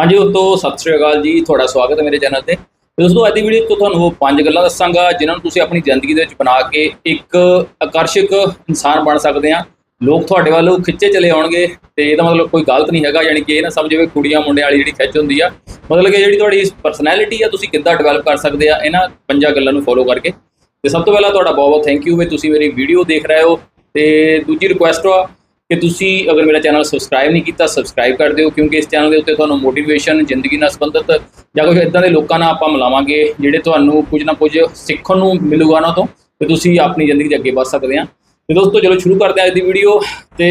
ਹਾਂਜੀ ਦੋਸਤੋ, ਸਤਿ ਸ਼੍ਰੀ ਅਕਾਲ ਜੀ। ਤੁਹਾਡਾ ਸਵਾਗਤ ਹੈ ਮੇਰੇ ਚੈਨਲ ਤੇ। ਦੋਸਤੋ, ਅੱਜ ਦੀ ਵੀਡੀਓ ਤੋਂ ਤੁਹਾਨੂੰ ਉਹ ਪੰਜ ਗੱਲਾਂ ਦੱਸਾਂਗਾ, ਜਿਨ੍ਹਾਂ ਨੂੰ ਤੁਸੀਂ ਆਪਣੀ ਜ਼ਿੰਦਗੀ ਦੇ ਵਿੱਚ ਬਣਾ ਕੇ ਇੱਕ ਆਕਰਸ਼ਕ ਇਨਸਾਨ ਬਣ ਸਕਦੇ ਆ ਲੋਕ ਤੁਹਾਡੇ ਵੱਲੋਂ ਖਿੱਚੇ ਚਲੇ ਆਉਣਗੇ ਤੇ ਇਹਦਾ ਮਤਲਬ ਕੋਈ ਗਲਤ ਨਹੀਂ ਹੈਗਾ, ਯਾਨੀ ਕਿ ਇਹ ਨਾ ਸਮਝੋ ਕੁੜੀਆਂ ਮੁੰਡਿਆਂ ਵਾਲੀ ਜਿਹੜੀ ਖਿੱਚ ਹੁੰਦੀ ਆ। ਮਤਲਬ ਕਿ ਜਿਹੜੀ ਤੁਹਾਡੀ ਪਰਸਨੈਲਿਟੀ ਆ, ਤੁਸੀਂ ਕਿੱਦਾਂ ਡਿਵੈਲਪ ਕਰ ਸਕਦੇ ਆ, ਇਹਨਾਂ ਪੰਜਾਂ ਗੱਲਾਂ ਨੂੰ ਫੋਲੋ ਕਰਕੇ। ਤੇ ਸਭ ਤੋਂ ਪਹਿਲਾਂ ਤੁਹਾਡਾ ਬਹੁਤ ਬਹੁਤ ਥੈਂਕ ਯੂ ਵੀ ਤੁਸੀਂ ਮੇਰੀ ਵੀਡੀਓ ਦੇਖ ਰਹੇ ਹੋ। ਤੇ ਦੂਜੀ ਰਿਕੁਐਸਟ ਆ ਕਿ ਤੁਸੀਂ ਅਗਰ ਮੇਰਾ ਚੈਨਲ ਸਬਸਕ੍ਰਾਈਬ ਨਹੀਂ ਕੀਤਾ ਸਬਸਕ੍ਰਾਈਬ ਕਰ ਦਿਓ, ਕਿਉਂਕਿ ਇਸ ਚੈਨਲ ਦੇ ਉੱਤੇ ਤੁਹਾਨੂੰ ਮੋਟੀਵੇਸ਼ਨ ਜ਼ਿੰਦਗੀ ਨਾਲ ਸੰਬੰਧਿਤ ਜਾਂ ਕੁਝ ਇਦਾਂ ਦੇ ਲੋਕਾਂ ਨਾਲ ਆਪਾਂ ਮਿਲਾਵਾਂਗੇ, ਜਿਹੜੇ ਤੁਹਾਨੂੰ ਕੁਝ ਨਾ ਕੁਝ ਸਿੱਖਣ ਨੂੰ ਮਿਲੂਗਾ ਉਹਨਾਂ ਤੋਂ, ਤੇ ਤੁਸੀਂ ਆਪਣੀ ਜ਼ਿੰਦਗੀ 'ਚ ਅੱਗੇ ਵਧ ਸਕਦੇ ਆ ਤੇ ਦੋਸਤੋ, ਚਲੋ ਸ਼ੁਰੂ ਕਰਦੇ ਹਾਂ ਅੱਜ ਦੀ ਵੀਡੀਓ ਤੇ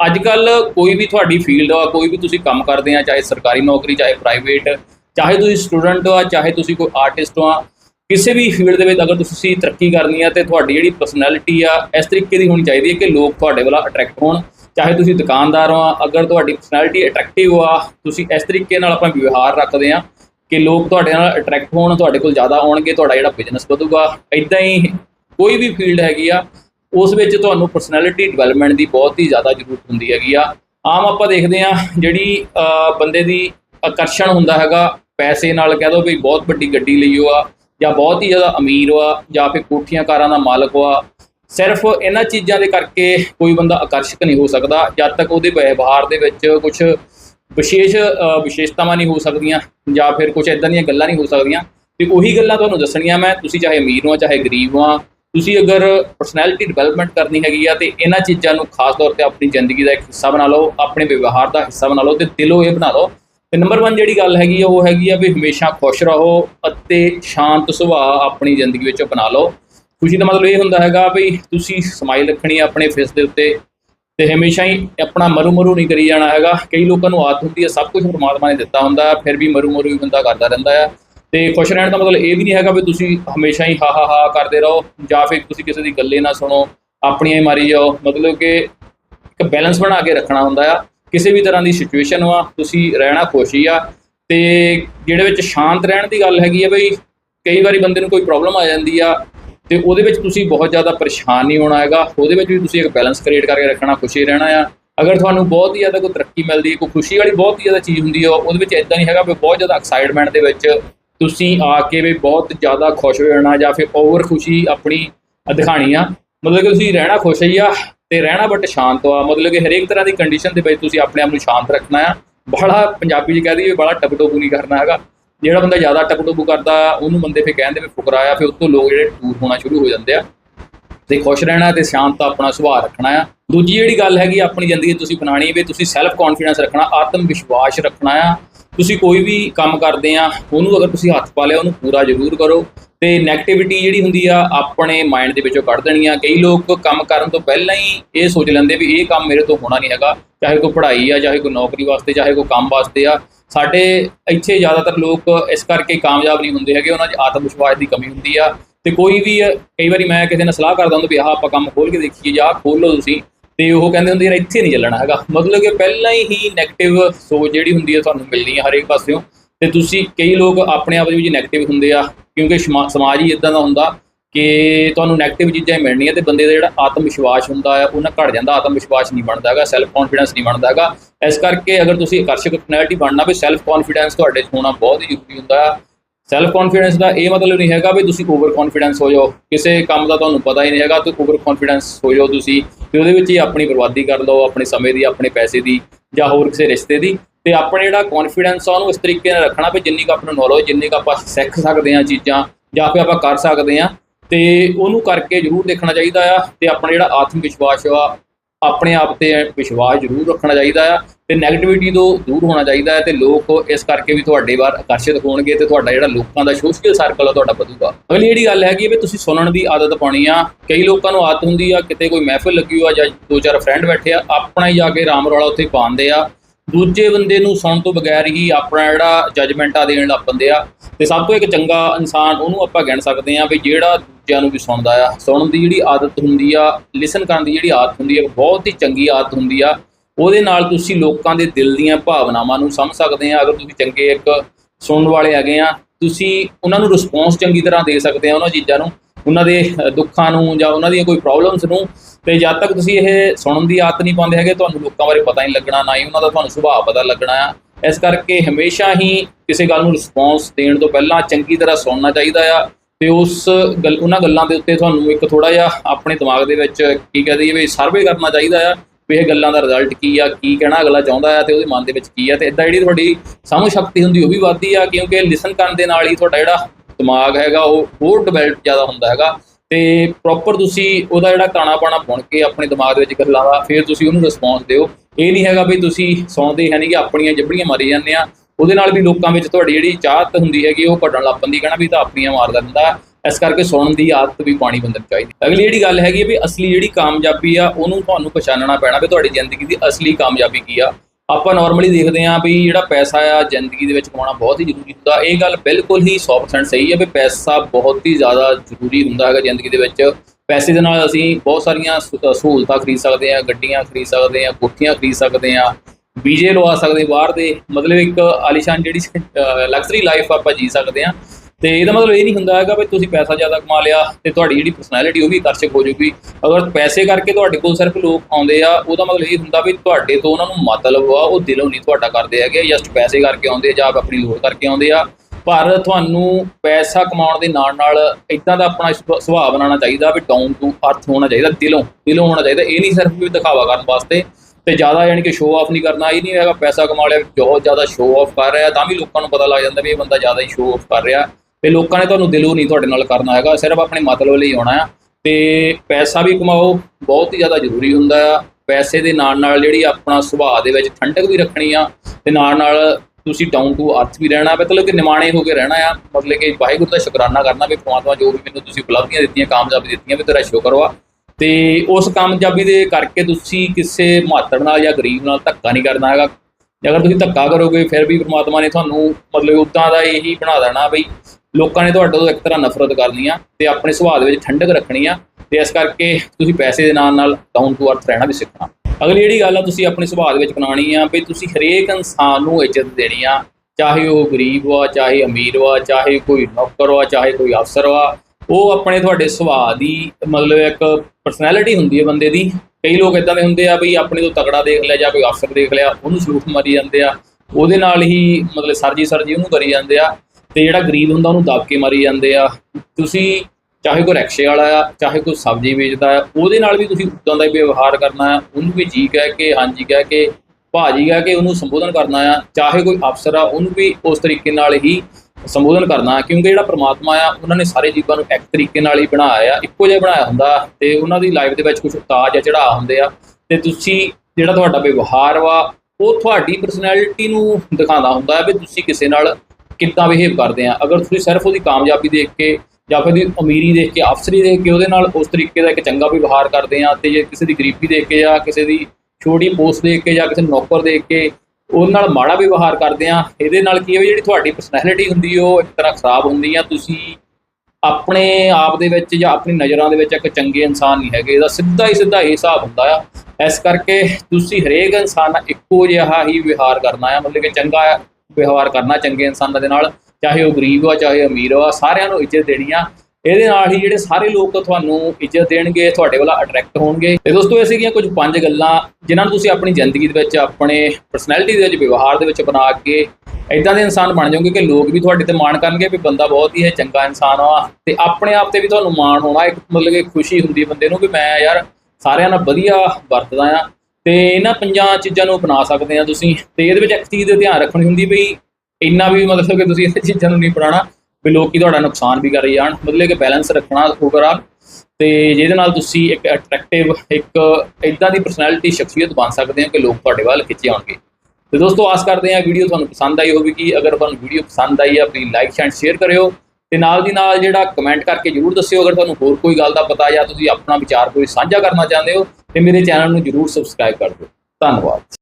ਅੱਜ ਕੱਲ ਕੋਈ ਵੀ ਤੁਹਾਡੀ ਫੀਲਡ ਆ, ਕੋਈ ਵੀ ਤੁਸੀਂ ਕੰਮ ਕਰਦੇ ਆ, ਚਾਹੇ ਸਰਕਾਰੀ ਨੌਕਰੀ, ਚਾਹੇ ਪ੍ਰਾਈਵੇਟ ਚਾਹੇ ਤੁਸੀਂ ਸਟੂਡੈਂਟ ਆ, ਚਾਹੇ ਤੁਸੀਂ ਕੋਈ ਆਰਟਿਸਟ ਆ ਕਿਸੇ ਵੀ ਫੀਲਡ ਦੇ ਵਿੱਚ ਅਗਰ ਤੁਸੀਂ ਤਰੱਕੀ ਕਰਨੀ ਆ ਤੇ ਤੁਹਾਡੀ ਜਿਹੜੀ ਪਰਸਨੈਲਿਟੀ ਆ, ਇਸ ਤਰੀਕੇ ਦੀ ਹੋਣੀ ਚਾਹੀਦੀ ਹੈ ਕਿ ਲੋਕ ਤੁਹਾਡੇ ਵੱਲ ਅਟਰੈਕਟ ਹੋਣ। ਚਾਹੇ ਤੁਸੀਂ ਦੁਕਾਨਦਾਰ ਹੋ, ਅਗਰ ਤੁਹਾਡੀ ਪਰਸਨੈਲਿਟੀ ਅਟਰੈਕਟਿਵ ਆ, ਤੁਸੀਂ ਇਸ ਤਰੀਕੇ ਨਾਲ ਆਪਣਾ ਵਿਵਹਾਰ ਰੱਖਦੇ ਆ ਕਿ ਲੋਕ ਤੁਹਾਡੇ ਨਾਲ ਅਟਰੈਕਟ ਹੋਣ, ਤੁਹਾਡੇ ਕੋਲ ਜ਼ਿਆਦਾ ਆਉਣਗੇ, ਤੁਹਾਡਾ ਜਿਹੜਾ ਬਿਜ਼ਨਸ ਵਧੂਗਾ। ਇਦਾਂ ਹੀ ਕੋਈ ਵੀ ਫੀਲਡ ਹੈਗੀ ਆ, ਉਸ ਵਿੱਚ ਤੁਹਾਨੂੰ ਪਰਸਨੈਲਿਟੀ ਡਿਵੈਲਪਮੈਂਟ ਦੀ ਬਹੁਤ ਹੀ ਜ਼ਿਆਦਾ ਜ਼ਰੂਰਤ ਹੁੰਦੀ ਹੈਗੀ ਆ। ਆਮ ਆਪਾਂ ਦੇਖਦੇ ਆ, ਜਿਹੜੀ ਬੰਦੇ ਦੀ ਆਕਰਸ਼ਣ ਹੁੰਦਾ ਹੈਗਾ, ਪੈਸੇ ਨਾਲ ਕਹਿ ਦੋ ਵੀ ਬਹੁਤ ਵੱਡੀ ਗੱਡੀ ਲਈ ਉਹ ਆ ਜਾਂ ਬਹੁਤ ਹੀ ਜ਼ਿਆਦਾ ਅਮੀਰ ਵਾ ਜਾਂ ਫਿਰ ਕੋਠੀਆਂ ਕਾਰਾਂ ਦਾ ਮਾਲਕ ਵਾ, ਸਿਰਫ ਇਹਨਾਂ ਚੀਜ਼ਾਂ ਦੇ ਕਰਕੇ ਕੋਈ ਬੰਦਾ ਆਕਰਸ਼ਕ ਨਹੀਂ ਹੋ ਸਕਦਾ, ਜਦ ਤੱਕ ਉਹਦੇ ਵਿਵਹਾਰ ਦੇ ਵਿੱਚ ਕੁਝ ਵਿਸ਼ੇਸ਼ ਵਿਸ਼ੇਸ਼ਤਾਵਾਂ ਨਹੀਂ ਹੋ ਸਕਦੀਆਂ ਜਾਂ ਫਿਰ ਕੁਝ ਇਦਾਂ ਦੀਆਂ ਗੱਲਾਂ ਨਹੀਂ ਹੋ ਸਕਦੀਆਂ। ਤੇ ਉਹੀ ਗੱਲਾਂ ਤੁਹਾਨੂੰ ਦੱਸਣੀਆਂ ਮੈਂ, ਤੁਸੀਂ ਚਾਹੇ ਅਮੀਰ ਹੋ ਚਾਹੇ ਗਰੀਬ ਹੋ ਤੁਸੀਂ ਅਗਰ ਪਰਸਨੈਲਿਟੀ ਡਿਵੈਲਪਮੈਂਟ ਕਰਨੀ ਹੈਗੀ ਆ ਤੇ ਇਹਨਾਂ ਚੀਜ਼ਾਂ ਨੂੰ ਖਾਸ ਤੌਰ ਤੇ ਆਪਣੀ ਜ਼ਿੰਦਗੀ ਦਾ ਇੱਕ ਹਿੱਸਾ ਬਣਾ ਲਓ, ਆਪਣੇ ਵਿਵਹਾਰ ਦਾ ਹਿੱਸਾ ਬਣਾ ਲਓ ਤੇ ਦਿਲੋਂ ਇਹ ਬਣਾ ਲਓ ਤੇ ਨੰਬਰ 1 ਜਿਹੜੀ ਗੱਲ ਹੈਗੀ ਆ ਉਹ ਹੈਗੀ ਆ ਵੀ ਹਮੇਸ਼ਾ ਖੁਸ਼ ਰਹੋ ਅਤੇ ਸ਼ਾਂਤ ਸੁਭਾਅ ਆਪਣੀ ਜ਼ਿੰਦਗੀ ਵਿੱਚ ਅਪਣਾ ਲਓ। ਖੁਸ਼ੀ ਦਾ ਮਤਲਬ ਇਹ ਹੁੰਦਾ ਹੈਗਾ ਵੀ ਤੁਸੀਂ ਸਮਾਈਲ ਰੱਖਣੀ ਆ ਆਪਣੇ ਫੇਸ ਦੇ ਉੱਤੇ ਤੇ ਹਮੇਸ਼ਾ ਹੀ ਆਪਣਾ ਮਰੂ ਮਰੂ ਨਹੀਂ ਕਰੀ ਜਾਣਾ ਹੈਗਾ। ਕਈ ਲੋਕਾਂ ਨੂੰ ਆਦਤ ਹੁੰਦੀ ਹੈ ਸਭ ਕੁਝ ਪਰਮਾਤਮਾ ਨੇ ਦਿੱਤਾ ਹੁੰਦਾ ਹੈ, ਫਿਰ ਵੀ ਮਰੂ ਮਰੂ ਹੀ ਬੰਦਾ ਕਰਦਾ ਰਹਿੰਦਾ ਹੈ ਤੇ ਖੁਸ਼ ਰਹਿਣ ਦਾ ਮਤਲਬ ਇਹ ਵੀ ਨਹੀਂ ਹੈਗਾ ਵੀ ਤੁਸੀਂ ਹਮੇਸ਼ਾ ਹੀ ਹਾ ਹਾ ਹਾ ਕਰਦੇ ਰਹੋ ਜਾਂ ਫਿਰ ਤੁਸੀਂ ਕਿਸੇ ਦੀ ਗੱਲੇ ਨਾ ਸੁਣੋ ਆਪਣੀਆਂ ਹੀ ਮਾਰੀ ਜਾਓ। ਮਤਲਬ ਕਿ ਇੱਕ ਬੈਲੈਂਸ ਬਣਾ ਕੇ ਰੱਖਣਾ ਹੁੰਦਾ ਆ। ਕਿਸੇ ਵੀ ਤਰ੍ਹਾਂ ਦੀ ਸਿਚੁਏਸ਼ਨ ਵਾ, ਤੁਸੀਂ ਰਹਿਣਾ ਖੁਸ਼ ਹੀ ਆ। ਤੇ ਜਿਹੜੇ ਵਿੱਚ ਸ਼ਾਂਤ ਰਹਿਣ ਦੀ ਗੱਲ ਹੈਗੀ ਆ ਬਈ, ਕਈ ਵਾਰੀ ਬੰਦੇ ਨੂੰ ਕੋਈ ਪ੍ਰੋਬਲਮ ਆ ਜਾਂਦੀ ਆ, ਤੇ ਉਹਦੇ ਵਿੱਚ ਤੁਸੀਂ ਬਹੁਤ ਜ਼ਿਆਦਾ ਪਰੇਸ਼ਾਨ ਨਹੀਂ ਹੋਣਾ ਹੈਗਾ। ਉਹਦੇ ਵਿੱਚ ਵੀ ਤੁਸੀਂ ਇੱਕ ਬੈਲੈਂਸ ਕ੍ਰੀਏਟ ਕਰਕੇ ਰੱਖਣਾ, ਖੁਸ਼ੀ ਰਹਿਣਾ ਆ। ਅਗਰ ਤੁਹਾਨੂੰ ਬਹੁਤ ਹੀ ਜ਼ਿਆਦਾ ਕੋਈ ਤਰੱਕੀ ਮਿਲਦੀ ਹੈ, ਕੋਈ ਖੁਸ਼ੀ ਵਾਲੀ ਬਹੁਤ ਹੀ ਜ਼ਿਆਦਾ ਚੀਜ਼ ਹੁੰਦੀ ਹੈ ਉਹਦੇ ਵਿੱਚ ਇਦਾਂ ਨਹੀਂ ਹੈਗਾ ਵੀ ਬਹੁਤ ਜ਼ਿਆਦਾ ਐਕਸਾਈਟਮੈਂਟ ਦੇ ਵਿੱਚ ਤੁਸੀਂ ਆ ਕੇ ਵੀ ਬਹੁਤ ਜ਼ਿਆਦਾ ਖੁਸ਼ ਹੋ ਜਾਣਾ ਜਾਂ ਫਿਰ ਓਵਰ ਖੁਸ਼ੀ ਆਪਣੀ ਦਿਖਾਣੀ ਆ। ਮਤਲਬ ਕਿ ਤੁਸੀਂ ਰਹਿਣਾ ਖੁਸ਼ ਹੀ ਆ ਤੇ ਰਹਿਣਾ ਬਟ ਸ਼ਾਂਤ ਆ। ਮਤਲਬ ਕਿ ਹਰੇਕ ਤਰ੍ਹਾਂ ਦੀ ਕੰਡੀਸ਼ਨ ਦੇ ਵਿੱਚ ਤੁਸੀਂ ਆਪਣੇ ਆਪ ਨੂੰ ਸ਼ਾਂਤ ਰੱਖਣਾ ਆ। ਬੜਾ ਪੰਜਾਬੀ 'ਚ ਕਹਦੀ ਵੀ ਬੜਾ ਟਪਟੋਪੂ ਨਹੀਂ ਕਰਨਾ ਹੈਗਾ। ਜਿਹੜਾ ਬੰਦਾ ਜ਼ਿਆਦਾ ਟਪਟੋਪੂ ਕਰਦਾ, ਉਹਨੂੰ ਬੰਦੇ ਫਿਰ ਕਹਿੰਦੇ ਵੀ ਫੁਕਰਾ ਆ, ਫਿਰ ਉਤੋਂ ਲੋਕ ਜਿਹੜੇ ਟੂਰ ਹੋਣਾ ਸ਼ੁਰੂ ਹੋ ਜਾਂਦੇ ਆ। ਤੇ ਖੁਸ਼ ਰਹਿਣਾ ਤੇ ਸ਼ਾਂਤ ਆਪਣਾ ਸੁਭਾਅ ਰੱਖਣਾ ਆ। ਦੂਜੀ ਜਿਹੜੀ ਗੱਲ ਹੈਗੀ ਆਪਣੀ ਜ਼ਿੰਦਗੀ ਤੁਸੀਂ ਬਣਾਣੀ ਵੀ ਤੁਸੀਂ ਸੈਲਫ ਕੌਨਫੀਡੈਂਸ ਰੱਖਣਾ ਆਤਮ ਵਿਸ਼ਵਾਸ ਰੱਖਣਾ ਆ। ਤੁਸੀਂ ਕੋਈ ਵੀ ਕੰਮ ਕਰਦੇ ਆ, ਉਹਨੂੰ ਅਗਰ ਤੁਸੀਂ ਹੱਥ ਪਾ ਲਿਆ, ਉਹਨੂੰ ਪੂਰਾ ਜ਼ਰੂਰ ਕਰੋ। ਤੇ ਨੈਗੇਟਿਵਿਟੀ ਜਿਹੜੀ ਹੁੰਦੀ ਆ, ਆਪਣੇ ਮਾਈਂਡ ਦੇ ਵਿੱਚੋਂ ਕੱਢ ਦੇਣੀ ਆ। ਕਈ ਲੋਕ ਕੰਮ ਕਰਨ ਤੋਂ ਪਹਿਲਾਂ ਹੀ ਇਹ ਸੋਚ ਲੈਂਦੇ ਵੀ ਇਹ ਕੰਮ ਮੇਰੇ ਤੋਂ ਹੋਣਾ ਨਹੀਂ ਹੈਗਾ। ਚਾਹੇ ਕੋਈ ਪੜ੍ਹਾਈ ਆ, ਚਾਹੇ ਕੋਈ ਨੌਕਰੀ ਵਾਸਤੇ, ਚਾਹੇ ਕੋਈ ਕੰਮ ਵਾਸਤੇ ਆ। ਸਾਡੇ ਇੱਥੇ ਜ਼ਿਆਦਾਤਰ ਲੋਕ ਇਸ ਕਰਕੇ ਕਾਮਯਾਬ ਨਹੀਂ ਹੁੰਦੇ ਹੈਗੇ। ਉਹਨਾਂ 'ਚ ਆਤਮ ਵਿਸ਼ਵਾਸ ਦੀ ਕਮੀ ਹੁੰਦੀ ਆ। ਤੇ ਕੋਈ ਵੀ, ਕਈ ਵਾਰੀ ਮੈਂ ਕਿਸੇ ਨਾਲ ਸਲਾਹ ਕਰਦਾ ਹੁੰਦਾ ਵੀ ਆਹ ਆਪਾਂ ਕੰਮ ਖੋਲ ਕੇ ਦੇਖੀਏ ਜਾਂ ਖੋਲ ਲਓ ਤੁਸੀਂ। ਤੇ ਉਹ ਕਹਿੰਦੇ ਹੁੰਦੇ ਯਾਰ ਇੱਥੇ ਨਹੀਂ ਚੱਲਣਾ ਹੈਗਾ। ਮਤਲਬ ਕਿ ਪਹਿਲਾਂ ਹੀ ਨੈਗੇਟਿਵ ਸੋਚ ਜਿਹੜੀ ਹੁੰਦੀ ਆ, ਤੁਹਾਨੂੰ ਮਿਲਣੀ ਹੈ ਹਰੇਕ ਪਾਸਿਓਂ। ਤੇ ਤੁਸੀਂ ਕਈ ਲੋਕ ਆਪਣੇ ਆਪ ਦੇ ਵਿੱਚ ਨੈਗੇਟਿਵ ਹੁੰਦੇ ਆ। ਕਿਉਂਕਿ ਸਮਾ- ਸਮਾਜ ਹੀ ਇਦਾਂ ਦਾ ਹੁੰਦਾ ਕਿ ਤੁਹਾਨੂੰ 네ਗੇਟਿਵ ਚੀਜ਼ਾਂ ਮਿਲਣੀਆਂ ਤੇ ਬੰਦੇ ਦਾ ਜਿਹੜਾ ਆਤਮ ਵਿਸ਼ਵਾਸ ਹੁੰਦਾ ਆ ਉਹਨਾਂ ਘਟ ਜਾਂਦਾ ਆਤਮ ਵਿਸ਼ਵਾਸ ਨਹੀਂ ਬਣਦਾ ਹੈਗਾ ਸੈਲਫ ਕੌਨਫੀਡੈਂਸ ਨਹੀਂ ਬਣਦਾ ਹੈਗਾ। ਇਸ ਕਰਕੇ ਅਗਰ ਤੁਸੀਂ ਆਕਰਸ਼ਕ ਪਰਸਨੈਲਿਟੀ ਬਣਨਾ ਵੀ ਸੈਲਫ ਕੌਨਫੀਡੈਂਸ ਤੁਹਾਡੇ 'ਚ ਹੋਣਾ ਬਹੁਤ ਹੀ ਜ਼ਰੂਰੀ ਹੁੰਦਾ ਆ। ਸੈਲਫ ਕੌਨਫੀਡੈਂਸ ਦਾ ਇਹ ਮਤਲਬ ਨਹੀਂ ਹੈਗਾ ਵੀ ਤੁਸੀਂ ਓਵਰ ਕੌਨਫੀਡੈਂਸ ਹੋ ਜਾਓ। ਕਿਸੇ ਕੰਮ ਦਾ ਤੁਹਾਨੂੰ ਪਤਾ ਹੀ ਨਹੀਂ ਹੈਗਾ, ਤੇ ਓਵਰ ਕੌਨਫੀਡੈਂਸ ਹੋ ਜਾਓ ਤੁਸੀਂ। ਤੇ ਉਹਦੇ ਵਿੱਚ ਹੀ ਆਪਣੀ ਬਰਬਾਦੀ ਕਰ ਲਓ, ਆਪਣੇ ਸਮੇਂ ਦੀ, ਆਪਣੇ ਪੈਸੇ ਦੀ, ਜਾਂ ਹੋਰ ਕਿਸੇ ਰਿਸ਼ਤੇ ਦੀ। ਤੇ ਆਪਣੇ ਜਿਹੜਾ ਕੌਨਫੀਡੈਂਸ ਆ ਉਹਨੂੰ ਇਸ ਤਰੀਕੇ ਨਾਲ ਰੱਖਣਾ ਵੀ ਜਿੰਨੀ ਕੁ ਆਪਣਾ ਨੌਲੇਜ ਜਿੰਨੀ ਕੁ ਆਪਾਂ ਸਿੱਖ ਸਕਦੇ ਹਾਂ ਚੀਜ਼ਾਂ ਜਾਂ ਫਿਰ ਆਪਾਂ ਕਰ ਸਕਦੇ ਹਾਂ, ਤੇ ਉਹਨੂੰ ਕਰਕੇ ਜ਼ਰੂਰ ਦੇਖਣਾ ਚਾਹੀਦਾ ਆ ਤੇ ਆਪਣਾ ਜਿਹੜਾ ਆਤਮ ਵਿਸ਼ਵਾਸ ਆ, ਆਪਣੇ ਆਪ ਤੇ ਵਿਸ਼ਵਾਸ ਜ਼ਰੂਰ ਰੱਖਣਾ ਚਾਹੀਦਾ ਆ ਤੇ 네ਗੇਟਿਵਿਟੀ ਤੋਂ ਦੂਰ ਹੋਣਾ ਚਾਹੀਦਾ ਹੈ ਤੇ ਲੋਕ ਇਸ ਕਰਕੇ ਵੀ ਤੁਹਾਡੇ ਵੱਲ ਆਕਰਸ਼ਿਤ ਹੋਣਗੇ ਤੇ ਤੁਹਾਡਾ ਜਿਹੜਾ ਲੋਕਾਂ ਦਾ ਸੋਸ਼ਲ ਸਰਕਲ ਆ, ਤੁਹਾਡਾ ਵਧੂਗਾ। ਅਗਲੀ ਜਿਹੜੀ ਗੱਲ ਹੈਗੀ ਵੀ ਤੁਸੀਂ ਸੁਣਨ ਦੀ ਆਦਤ ਪਾਉਣੀ ਆ, ਕਈ ਲੋਕਾਂ ਨੂੰ ਆਦਤ ਹੁੰਦੀ ਆ, ਕਿਤੇ ਕੋਈ ਮਹਿਫਿਲ ਲੱਗੀ ਹੋਆ ਜਾਂ ਦੋ ਚਾਰ ਫਰੈਂਡ ਬੈਠੇ ਆ, ਆਪਣਾ ਹੀ ਜਾ ਕੇ ਰਾਮ ਰੌਲਾ ਉੱਥੇ ਪਾਉਂਦੇ ਆ ਦੂਜੇ ਬੰਦੇ ਨੂੰ ਸੁਣਨ ਤੋਂ ਬਗੈਰ ਹੀ ਆਪਣਾ ਜਿਹੜਾ ਜੱਜਮੈਂਟ ਆ ਦੇਣ ਲੱਗ ਪੈਂਦੇ ਆ। ਤੇ ਸਭ ਤੋਂ ਇੱਕ ਚੰਗਾ ਇਨਸਾਨ ਉਹਨੂੰ ਆਪਾਂ ਗਿਣ ਸਕਦੇ ਆ ਵੀ ਜਿਹੜਾ ਦੂਜਿਆਂ ਨੂੰ ਵੀ ਸੁਣਦਾ ਆ। ਸੁਣਨ ਦੀ ਜਿਹੜੀ ਆਦਤ ਹੁੰਦੀ ਆ ਲਿਸਨ ਕਰਨ ਦੀ ਜਿਹੜੀ ਆਦਤ ਹੁੰਦੀ ਆ ਬਹੁਤ ਹੀ ਚੰਗੀ ਆਦਤ ਹੁੰਦੀ ਆ। ਉਹਦੇ ਨਾਲ ਤੁਸੀਂ ਲੋਕਾਂ ਦੇ ਦਿਲ ਦੀਆਂ ਭਾਵਨਾਵਾਂ ਨੂੰ ਸਮਝ ਸਕਦੇ ਆ। ਅਗਰ ਤੁਸੀਂ ਚੰਗੇ ਇੱਕ ਸੁਣਨ ਵਾਲੇ ਹੈਗੇ ਆ, ਤੁਸੀਂ ਉਹਨਾਂ ਨੂੰ ਰਿਸਪੌਂਸ ਚੰਗੀ ਤਰ੍ਹਾਂ ਦੇ ਸਕਦੇ ਆ ਉਹਨਾਂ ਚੀਜ਼ਾਂ ਨੂੰ। ਉਹਨਾਂ ਦੇ ਦੁੱਖਾਂ ਨੂੰ ਜਾਂ ਉਹਨਾਂ ਦੀਆਂ ਕੋਈ ਪ੍ਰੋਬਲਮਸ ਨੂੰ ਤੇ ਜਦ ਤੱਕ ਤੁਸੀਂ ਇਹ ਸੁਣਨ ਦੀ ਆਦਤ ਨਹੀਂ ਪਾਉਂਦੇ ਹੈਗੇ, ਤੁਹਾਨੂੰ ਲੋਕਾਂ ਬਾਰੇ ਪਤਾ ਨਹੀਂ ਲੱਗਣਾ, ਨਾ ਹੀ ਉਹਨਾਂ ਦਾ ਤੁਹਾਨੂੰ ਸੁਭਾਅ ਪਤਾ ਲੱਗਣਾ ਆ। ਇਸ ਕਰਕੇ ਹਮੇਸ਼ਾ ਹੀ ਕਿਸੇ ਗੱਲ ਨੂੰ ਰਿਸਪੌਂਸ ਦੇਣ ਤੋਂ ਪਹਿਲਾਂ ਚੰਗੀ ਤਰ੍ਹਾਂ ਸੁਣਨਾ ਚਾਹੀਦਾ ਆ ਤੇ ਉਸ ਗੱਲ, ਉਹਨਾਂ ਗੱਲਾਂ ਦੇ ਉੱਤੇ ਤੁਹਾਨੂੰ ਇੱਕ ਥੋੜਾ ਜਿਹਾ ਆਪਣੇ ਦਿਮਾਗ ਦੇ ਵਿੱਚ ਕੀ ਕਹਦੇ ਵੀ ਸਰਵੇ ਕਰਨਾ ਚਾਹੀਦਾ ਆ ਵੀ ਇਹ ਗੱਲਾਂ ਦਾ ਰਿਜ਼ਲਟ ਕੀ ਆ, ਕੀ ਕਹਿਣਾ ਅਗਲਾ ਚਾਹੁੰਦਾ ਆ ਤੇ ਉਹਦੇ ਮਨ ਦੇ ਵਿੱਚ ਕੀ ਆ। ਤੇ ਇਦਾਂ ਜਿਹੜੀ ਤੁਹਾਡੀ ਸਮਝ ਸ਼ਕਤੀ ਹੁੰਦੀ ਉਹ ਵੀ ਵੱਧਦੀ ਆ ਕਿਉਂਕਿ ਲਿਸਨ ਕਰਨ ਦੇ ਨਾਲ ਹੀ ਤੁਹਾਡਾ ਜਿਹੜਾ ਦਿਮਾਗ ਹੈਗਾ, ਉਹ ਹੋਰ ਡਿਵੈਲਪ ਜ਼ਿਆਦਾ ਹੁੰਦਾ ਹੈਗਾ। ਤੇ ਪ੍ਰੋਪਰ ਤੁਸੀਂ ਉਹਦਾ ਜਿਹੜਾ ਤਾਣਾ ਪਾਣਾ ਬੁਣ ਕੇ ਆਪਣੇ ਦਿਮਾਗ ਵਿੱਚ ਗੱਲਾਂ ਦਾ, ਫਿਰ ਤੁਸੀਂ ਉਹਨੂੰ ਰਿਸਪੌਂਸ ਦਿਓ। ਇਹ ਨਹੀਂ ਹੈਗਾ ਵੀ ਤੁਸੀਂ ਸੁਣਦੇ ਹੈ ਨਹੀਂ ਕਿ ਆਪਣੀਆਂ ਜੱਬੜੀਆਂ ਮਾਰੀ ਜਾਂਦੇ ਆ। ਉਹਦੇ ਨਾਲ ਵੀ ਲੋਕਾਂ ਵਿੱਚ ਤੁਹਾਡੀ ਜਿਹੜੀ ਚਾਹਤ ਹੁੰਦੀ ਹੈਗੀ, ਉਹ ਘਟਣ ਲੱਗ ਦੀ ਕਹਿਣਾ ਵੀ ਤਾਂ ਆਪਣੀਆਂ ਮਾਰ ਦਿੰਦਾ। ਇਸ ਕਰਕੇ ਸੁਣਨ ਦੀ ਆਦਤ ਵੀ ਪਾਣੀ ਬੰਦੇ ਚਾਹੀਦੀ। ਅਗਲੀ ਜਿਹੜੀ ਗੱਲ ਹੈਗੀ ਹੈ ਵੀ ਅਸਲੀ ਜਿਹੜੀ ਕਾਮਯਾਬੀ ਆ, ਉਹਨੂੰ ਤੁਹਾਨੂੰ ਪਛਾਣਨਾ ਪੈਣਾ ਵੀ ਤੁਹਾਡੀ ਜ਼ਿੰਦਗੀ ਦੀ ਅਸਲੀ ਕਾਮਯਾਬੀ ਕੀ ਆ। ਆਪਾਂ ਨਾਰਮਲੀ ਦੇਖਦੇ ਆਂ ਵੀ ਜਿਹੜਾ ਪੈਸਾ ਆ, ਜ਼ਿੰਦਗੀ ਦੇ ਵਿੱਚ ਕਮਾਉਣਾ ਬਹੁਤ ਹੀ ਜ਼ਰੂਰੀ ਹੁੰਦਾ। ਇਹ ਗੱਲ ਬਿਲਕੁਲ ਹੀ 100% ਸਹੀ ਹੈ ਵੀ ਪੈਸਾ ਬਹੁਤ ਹੀ ਜ਼ਿਆਦਾ ਜ਼ਰੂਰੀ ਹੁੰਦਾ ਹੈਗਾ ਜ਼ਿੰਦਗੀ ਦੇ ਵਿੱਚ। ਪੈਸੇ ਦੇ ਨਾਲ ਅਸੀਂ ਬਹੁਤ ਸਾਰੀਆਂ ਸੁ- ਸਹੂਲਤਾਂ ਖਰੀਦ ਸਕਦੇ ਹਾਂ, ਗੱਡੀਆਂ ਖਰੀਦ ਸਕਦੇ ਹਾਂ, ਕੋਠੀਆਂ ਖਰੀਦ ਸਕਦੇ ਹਾਂ, ਵੀਜ਼ੇ ਲਵਾ ਸਕਦੇ ਬਾਹਰ ਦੇ। ਮਤਲਬ ਇੱਕ ਆਲੀਸ਼ਾਨ ਜਿਹੜੀ ਲਗਜ਼ਰੀ ਲਾਈਫ ਆਪਾਂ ਜੀ ਸਕਦੇ ਹਾਂ। ਤੇ ਇਹਦਾ ਮਤਲਬ ਇਹ ਨਹੀਂ ਹੁੰਦਾ ਹੈਗਾ ਵੀ ਤੁਸੀਂ ਪੈਸਾ ਜ਼ਿਆਦਾ ਕਮਾ ਲਿਆ ਤੇ ਤੁਹਾਡੀ ਜਿਹੜੀ ਪਰਸਨੈਲਿਟੀ ਉਹ ਵੀ ਆਕਰਸ਼ਕ ਹੋ ਜਾਊਗੀ। ਅਗਰ ਪੈਸੇ ਕਰਕੇ ਤੁਹਾਡੇ ਕੋਲ ਸਿਰਫ ਲੋਕ ਆਉਂਦੇ ਆ, ਉਹਦਾ ਮਤਲਬ ਇਹ ਹੁੰਦਾ ਵੀ ਤੁਹਾਡੇ ਤੋਂ ਉਹਨਾਂ ਨੂੰ ਮਤਲਬ ਆ, ਉਹ ਦਿਲੋਂ ਨਹੀਂ ਤੁਹਾਡਾ ਕਰਦੇ ਹੈਗੇ ਜਸਟ ਪੈਸੇ ਕਰਕੇ ਆਉਂਦੇ ਜਾਂ ਆਪਣੀ ਲੋੜ ਕਰਕੇ ਆਉਂਦੇ ਆ। ਪਰ ਤੁਹਾਨੂੰ ਪੈਸਾ ਕਮਾਉਣ ਦੇ ਨਾਲ ਨਾਲ ਇਦਾਂ ਦਾ ਆਪਣਾ ਸੁਭਾਅ ਬਣਾਉਣਾ ਚਾਹੀਦਾ ਵੀ ਡਾਊਨ ਟੂ ਅਰਥ ਹੋਣਾ ਚਾਹੀਦਾ, ਦਿਲੋਂ ਦਿਲੋਂ ਹੋਣਾ ਚਾਹੀਦਾ। ਇਹ ਨਹੀਂ ਸਿਰਫ ਵੀ ਦਿਖਾਵਾ ਕਰਨ ਵਾਸਤੇ ਤੇ ਜ਼ਿਆਦਾ ਯਾਨੀ ਕਿ ਸ਼ੋਅ ਆਫ ਨਹੀਂ ਕਰਨਾ, ਇਹ ਨਹੀਂ ਹੈਗਾ ਪੈਸਾ ਕਮਾ ਲਿਆ, ਬਹੁਤ ਜ਼ਿਆਦਾ ਸ਼ੋਅ ਆਫ ਕਰ ਰਿਹਾ, ਤਾਂ ਵੀ ਲੋਕਾਂ ਨੂੰ ਪਤਾ ਲੱਗ ਜਾਂਦਾ ਵੀ ਇਹ ਬੰਦਾ ਜ਼ਿਆਦਾ ਹੀ ਸ਼ੋਅ ਆਫ ਕਰ ਰਿਹਾ। ਤੇ ਲੋਕਾਂ ਨੇ ਤੁਹਾਨੂੰ ਦਿਲੋਂ ਨਹੀਂ ਤੁਹਾਡੇ ਨਾਲ ਕਰਨਾ ਹੈਗਾ, ਸਿਰਫ ਆਪਣੇ ਮਤਲਬ ਲਈ ਆਉਣਾ ਆ ਤੇ ਪੈਸਾ ਵੀ ਕਮਾਓ, ਬਹੁਤ ਹੀ ਜ਼ਿਆਦਾ ਜ਼ਰੂਰੀ ਹੁੰਦਾ ਆ ਪੈਸੇ ਦੇ ਨਾਲ ਨਾਲ ਜਿਹੜੀ ਆਪਣਾ ਸੁਭਾਅ ਦੇ ਵਿੱਚ ਠੰਡਕ ਵੀ ਰੱਖਣੀ ਆ, ਤੇ ਨਾਲ ਨਾਲ ਤੁਸੀਂ ਡਾਊਨ ਟੂ ਅਰਥ ਵੀ ਰਹਿਣਾ ਮਤਲਬ ਕਿ ਨਿਮਾਣੇ ਹੋ ਕੇ ਰਹਿਣਾ ਆ, ਮਤਲਬ ਕਿ ਵਾਹਿਗੁਰੂ ਦਾ ਸ਼ੁਕਰਾਨਾ ਕਰਨਾ ਵੀ ਪਰਮਾਤਮਾ ਜੋ ਵੀ ਮੈਨੂੰ ਤੁਸੀਂ ਉਪਲਬਧੀਆਂ ਦਿੱਤੀਆਂ, ਕਾਮਯਾਬੀ ਦਿੱਤੀਆਂ, ਵੀ ਤੇਰਾ ਸ਼ੁਕਰ ਵਾ। ਤੇ ਉਸ ਕਾਮਯਾਬੀ ਦੇ ਕਰਕੇ ਤੁਸੀਂ ਕਿਸੇ ਮਾਤੜ ਨਾਲ ਜਾਂ ਗਰੀਬ ਨਾਲ ਧੱਕਾ ਨਹੀਂ ਕਰਨਾ ਹੈਗਾ। ਅਗਰ ਤੁਸੀਂ ਧੱਕਾ ਕਰੋਗੇ, ਫਿਰ ਵੀ ਪਰਮਾਤਮਾ ਨੇ ਤੁਹਾਨੂੰ ਮਤਲਬ ਉਦਾਂ ਦਾ ਇਹੀ ਬਣਾ ਦੇਣਾ ਬਈ ਲੋਕਾਂ ਨੇ ਤੁਹਾਡੇ ਤੋਂ ਇੱਕ ਤਰ੍ਹਾਂ ਨਫ਼ਰਤ ਕਰਨੀ ਆ ਤੇ ਆਪਣੇ ਸੁਭਾਅ ਦੇ ਵਿੱਚ ਠੰਡਕ ਰੱਖਣੀ ਆ ਤੇ ਇਸ ਕਰਕੇ ਤੁਸੀਂ ਪੈਸੇ ਦੇ ਨਾਲ ਨਾਲ ਡਾਊਨ ਟੂ ਅਰਥ ਰਹਿਣਾ ਵੀ ਸਿੱਖਣਾ। ਅਗਲੀ ਜਿਹੜੀ ਗੱਲ ਆ, ਤੁਸੀਂ ਆਪਣੇ ਸੁਭਾਅ ਦੇ ਵਿੱਚ ਬਣਾਉਣੀ ਆ ਵੀ ਤੁਸੀਂ ਹਰੇਕ ਇਨਸਾਨ ਨੂੰ ਇੱਜ਼ਤ ਦੇਣੀ ਆ, ਚਾਹੇ ਉਹ ਗਰੀਬ ਵਾ, ਚਾਹੇ ਅਮੀਰ ਵਾ, ਚਾਹੇ ਕੋਈ ਨੌਕਰ ਵਾ, ਚਾਹੇ ਕੋਈ ਅਫਸਰ ਵਾ, ਉਹ ਆਪਣੇ ਤੁਹਾਡੇ ਸੁਭਾਅ ਦੀ ਮਤਲਬ ਇੱਕ ਪਰਸਨੈਲਿਟੀ ਹੁੰਦੀ ਹੈ ਬੰਦੇ ਦੀ। ਕਈ ਲੋਕ ਇਦਾਂ ਦੇ ਹੁੰਦੇ ਆ ਵੀ ਆਪਣੇ ਤੋਂ ਤਕੜਾ ਦੇਖ ਲਿਆ ਜਾਂ ਕੋਈ ਅਫਸਰ ਦੇਖ ਲਿਆ, ਉਹਨੂੰ ਸਲੂਟ ਮਾਰੀ ਜਾਂਦੇ ਆ, ਉਹਦੇ ਨਾਲ ਹੀ ਮਤਲਬ ਸਰਜੀ ਸਰਜੀ ਉਹਨੂੰ ਕਰੀ ਜਾਂਦੇ ਆ। ਤੇ ਜਿਹੜਾ ਗਰੀਬ ਹੁੰਦਾ ਉਹਨੂੰ ਦਬ ਕੇ ਮਾਰੀ ਜਾਂਦੇ ਆ। ਤੁਸੀਂ ਚਾਹੇ ਕੋਈ ਰਿਕਸ਼ੇ ਵਾਲਾ ਆ, ਚਾਹੇ ਕੋਈ ਸਬਜ਼ੀ ਵੇਚਦਾ ਆ, ਉਹਦੇ ਨਾਲ ਵੀ ਤੁਸੀਂ ਉਦਾਂ ਦਾ ਹੀ ਵਿਵਹਾਰ ਕਰਨਾ ਆ। ਉਹਨੂੰ ਵੀ ਜੀ ਕਹਿ ਕੇ, ਹਾਂਜੀ ਕਹਿ ਕੇ ਭਾਜੀ ਕਹਿ ਕੇ ਉਹਨੂੰ ਸੰਬੋਧਨ ਕਰਨਾ ਆ। ਚਾਹੇ ਕੋਈ ਅਫਸਰ ਆ, ਉਹਨੂੰ ਵੀ ਉਸ ਤਰੀਕੇ ਨਾਲ ਹੀ ਸੰਬੋਧਨ ਕਰਨਾ ਕਿਉਂਕਿ ਜਿਹੜਾ ਪ੍ਰਮਾਤਮਾ ਆ, ਉਹਨਾਂ ਨੇ ਸਾਰੇ ਜੀਵਾਂ ਨੂੰ ਇੱਕ ਤਰੀਕੇ ਨਾਲ ਹੀ ਬਣਾਇਆ ਆ। ਇੱਕੋ ਜਿਹਾ ਬਣਾਇਆ ਹੁੰਦਾ ਤੇ ਉਹਨਾਂ ਦੀ ਲਾਈਫ ਦੇ ਵਿੱਚ ਕੁਝ ਉਤਾਰ ਜਾਂ ਚੜਾਅ ਹੁੰਦੇ ਆ। ਤੇ ਤੁਸੀਂ ਜਿਹੜਾ ਤੁਹਾਡਾ ਵਿਵਹਾਰ ਵਾ, ਉਹ ਤੁਹਾਡੀ ਪਰਸਨੈਲਿਟੀ ਨੂੰ ਦਿਖਾਉਂਦਾ ਹੁੰਦਾ ਹੈ ਵੀ ਤੁਸੀਂ ਕਿਸੇ ਨਾਲ ਕਿੱਦਾਂ ਬਿਹੇਵ ਕਰਦੇ ਆ। ਅਗਰ ਤੁਸੀਂ ਸਿਰਫ ਉਹਦੀ ਕਾਮਯਾਬੀ ਦੇਖ ਕੇ ਜਾਂ ਫਿਰ ਉਹਦੀ ਅਮੀਰੀ ਦੇਖ ਕੇ, ਅਫਸਰੀ ਦੇਖ ਕੇ, ਉਹਦੇ ਨਾਲ ਉਸ ਤਰੀਕੇ ਦਾ ਇੱਕ ਚੰਗਾ ਵਿਵਹਾਰ ਕਰਦੇ ਆ ਤੇ ਜੇ ਕਿਸੇ ਦੀ ਗਰੀਬੀ ਦੇਖ ਕੇ ਜਾਂ ਕਿਸੇ ਦੀ ਛੋਟੀ ਪੋਸਟ ਦੇਖ ਕੇ ਜਾਂ ਕਿਸੇ ਨੌਕਰ ਦੇਖ ਕੇ ਉਹਦੇ ਨਾਲ ਮਾੜਾ ਵਿਵਹਾਰ ਕਰਦੇ ਆ, ਇਹਦੇ ਨਾਲ ਕੀ ਹੈ ਵੀ ਜਿਹੜੀ ਤੁਹਾਡੀ ਪਰਸਨੈਲਿਟੀ ਹੁੰਦੀ ਉਹ ਇੱਕ ਤਰ੍ਹਾਂ ਖਰਾਬ ਹੁੰਦੀ ਆ। ਤੁਸੀਂ ਆਪਣੇ ਆਪ ਦੇ ਵਿੱਚ ਜਾਂ ਆਪਣੀ ਨਜ਼ਰਾਂ ਦੇ ਵਿੱਚ ਇੱਕ ਚੰਗੇ ਇਨਸਾਨ ਨਹੀਂ ਹੈਗੇ। ਇਹਦਾ ਸਿੱਧਾ ਹੀ ਸਿੱਧਾ ਇਹ ਹਿਸਾਬ ਹੁੰਦਾ ਆ। ਇਸ ਕਰਕੇ ਤੁਸੀਂ ਹਰੇਕ ਇਨਸਾਨ ਨਾਲ ਇੱਕੋ ਜਿਹਾ ਹੀ ਵਿਵਹਾਰ ਕਰਨਾ ਆ। ਮਤਲਬ ਕਿ ਚੰਗਾ ਵਿਵਹਾਰ ਕਰਨਾ ਚੰਗੇ ਇਨਸਾਨਾਂ ਦੇ ਨਾਲ, ਚਾਹੇ ਉਹ ਗਰੀਬ ਆ, ਚਾਹੇ ਅਮੀਰ ਆ, ਸਾਰਿਆਂ ਨੂੰ ਇੱਜ਼ਤ ਦੇਣੀ ਆ। ਇਹਦੇ ਨਾਲ ਹੀ ਜਿਹੜੇ ਸਾਰੇ ਲੋਕ ਤੁਹਾਨੂੰ ਇੱਜ਼ਤ ਦੇਣਗੇ, ਤੁਹਾਡੇ ਵੱਲ ਅਟਰੈਕਟ ਹੋਣਗੇ। ਤੇ ਦੋਸਤੋ, ਇਹ ਸੀਗੀਆਂ ਕੁਝ ਪੰਜ ਗੱਲਾਂ, ਜਿਨ੍ਹਾਂ ਨੂੰ ਤੁਸੀਂ ਆਪਣੀ ਜ਼ਿੰਦਗੀ ਦੇ ਵਿੱਚ, ਆਪਣੇ ਪਰਸਨੈਲਿਟੀ ਦੇ ਵਿੱਚ, ਵਿਵਹਾਰ ਦੇ ਵਿੱਚ ਬਣਾ ਕੇ ਇਦਾਂ ਦੇ ਇਨਸਾਨ ਬਣ ਜਾਓਗੇ ਕਿ ਲੋਕ ਵੀ ਤੁਹਾਡੇ ਤੇ ਮਾਣ ਕਰਨਗੇ ਵੀ ਬੰਦਾ ਬਹੁਤ ਹੀ ਇਹ ਚੰਗਾ ਇਨਸਾਨ ਆ। ਤੇ ਆਪਣੇ ਆਪ ਤੇ ਵੀ ਤੁਹਾਨੂੰ ਮਾਣ ਹੋਣਾ, ਇੱਕ ਮਤਲਬ ਕਿ ਖੁਸ਼ੀ ਹੁੰਦੀ ਹੈ ਬੰਦੇ ਨੂੰ ਕਿ ਮੈਂ ਯਾਰ ਸਾਰਿਆਂ ਨਾਲ ਵਧੀਆ ਵਰਤਦਾ ਆ। ਤੇ ਇਹਨਾਂ ਪੰਜਾਂ ਚੀਜ਼ਾਂ ਨੂੰ ਅਪਣਾ ਸਕਦੇ ਆ ਤੁਸੀਂ। ਤੇ ਇਹਦੇ ਵਿੱਚ ਇੱਕ ਚੀਜ਼ ਦੇ ਧਿਆਨ ਰੱਖਣੀ ਹੁੰਦੀ ਵੀ ਇੰਨਾ ਵੀ ਮਤਲਬ ਕਿ ਤੁਸੀਂ ਇਹ ਚੀਜ਼ਾਂ ਨੂੰ ਨਹੀਂ ਅਪਣਾਉਣਾ ਵੀ ਲੋਕੀ ਤੁਹਾਡਾ ਨੁਕਸਾਨ ਵੀ ਕਰੀ ਜਾਣ। ਮਤਲਬ ਕਿ ਬੈਲੈਂਸ ਰੱਖਣਾ ਓਵਰਆਲ ਤੇ ਜਿਹਦੇ ਨਾਲ ਤੁਸੀਂ ਇੱਕ ਅਟਰੈਕਟਿਵ ਇੱਕ ਇਦਾਂ ਦੀ ਪਰਸਨੈਲਿਟੀ ਸ਼ਖਸੀਅਤ ਬਣ ਸਕਦੇ ਹੋ ਕਿ ਲੋਕ ਤੁਹਾਡੇ ਵੱਲ ਖਿੱਚੇ ਆਉਣਗੇ। ਤੇ ਦੋਸਤੋ, ਆਸ ਕਰਦੇ ਹਾਂ ਵੀਡੀਓ ਤੁਹਾਨੂੰ ਪਸੰਦ ਆਈ ਹੋਵੇਗੀ। ਅਗਰ ਤੁਹਾਨੂੰ ਵੀਡੀਓ ਪਸੰਦ ਆਈ ਹੈ ਪਲੀਜ਼ ਲਾਈਕ ਐਂਡ ਸ਼ੇਅਰ ਕਰਿਓ। ਤੇ ਨਾਲ ਦੀ ਨਾਲ ਜਿਹੜਾ ਕਮੈਂਟ ਕਰਕੇ ਜਰੂਰ ਦੱਸਿਓ, ਅਗਰ ਤੁਹਾਨੂੰ ਹੋਰ ਕੋਈ ਗੱਲ ਦਾ ਪਤਾ ਜਾਂ ਤੁਸੀਂ ਆਪਣਾ ਵਿਚਾਰ ਕੋਈ ਸਾਂਝਾ ਕਰਨਾ ਚਾਹੁੰਦੇ ਹੋ, ਤੇ ਮੇਰੇ ਚੈਨਲ ਨੂੰ ਜਰੂਰ ਸਬਸਕ੍ਰਾਈਬ ਕਰ ਦਿਓ। ਧੰਨਵਾਦ।